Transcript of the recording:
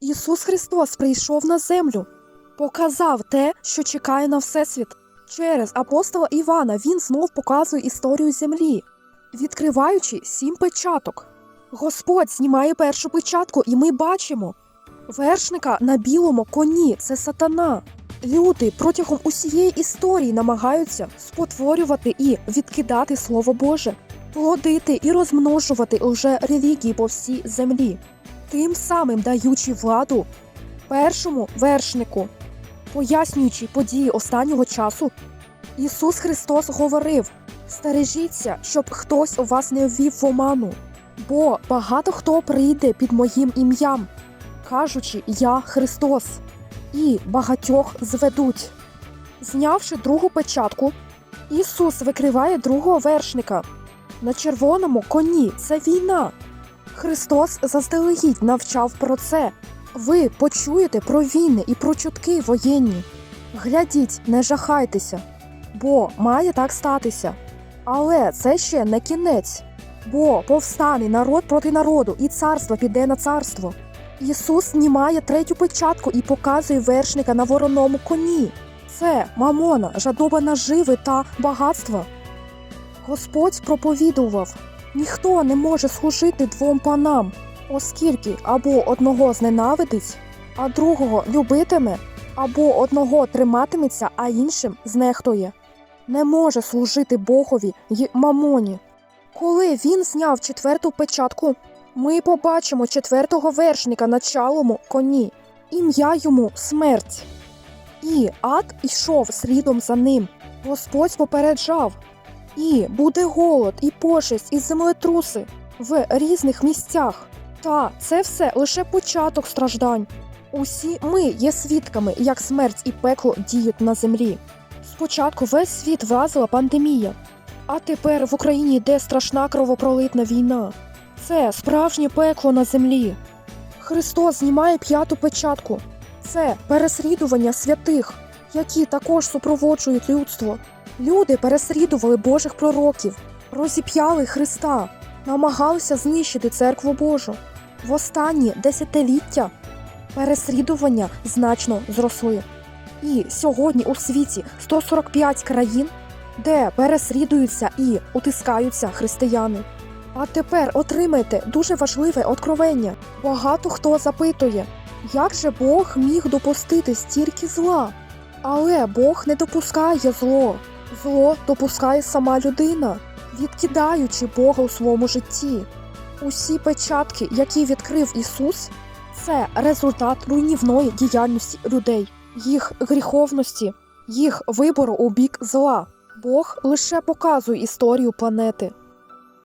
Ісус Христос прийшов на землю, показав те, що чекає на Всесвіт. Через апостола Івана він знов показує історію землі, відкриваючи сім печаток. Господь знімає першу печатку, і ми бачимо вершника на білому коні це сатана. Люди протягом усієї історії намагаються спотворювати і відкидати Слово Боже, плодити і розмножувати лже релігії по всій землі, тим самим даючи владу першому вершнику. Пояснюючи події останнього часу, Ісус Христос говорив: стережіться, щоб хтось у вас не ввів в оману, бо багато хто прийде під моїм ім'ям, кажучи Я Христос, і багатьох зведуть. Знявши другу печатку, Ісус викриває другого вершника. На червоному коні це війна. Христос заздалегідь навчав про це. Ви почуєте про війни і про чутки воєнні. Глядіть, не жахайтеся, бо має так статися. Але це ще не кінець, бо повстане народ проти народу, і царство піде на царство. Ісус знімає третю печатку і показує вершника на вороному коні. Це мамона, жадоба наживи та багатства. Господь проповідував: ніхто не може служити двом панам, оскільки або одного зненавидить, а другого любитиме, або одного триматиметься, а іншим знехтує. Не може служити Богові й мамоні. Коли він зняв четверту печатку, ми побачимо четвертого вершника на чалому коні, ім'я йому смерть. І ад ішов слідом за ним. Господь попереджав. І буде голод, і пошесть, і землетруси в різних місцях. Та це все лише початок страждань. Усі ми є свідками, як смерть і пекло діють на землі. Спочатку весь світ вразила пандемія, а тепер в Україні йде страшна кровопролитна війна. Це справжнє пекло на землі. Христос знімає п'яту печатку. Це переслідування святих, які також супроводжують людство. Люди переслідували Божих пророків, розіп'яли Христа, намагалися знищити церкву Божу. В останні десятиліття переслідування значно зросли. І сьогодні у світі 145 країн, де переслідуються і утискаються християни. А тепер отримайте дуже важливе откровення. Багато хто запитує, як же Бог міг допустити стільки зла? Але Бог не допускає зло. Зло допускає сама людина, відкидаючи Бога у своєму житті. Усі печатки, які відкрив Ісус, це результат руйнівної діяльності людей, їх гріховності, їх вибору у бік зла. Бог лише показує історію планети.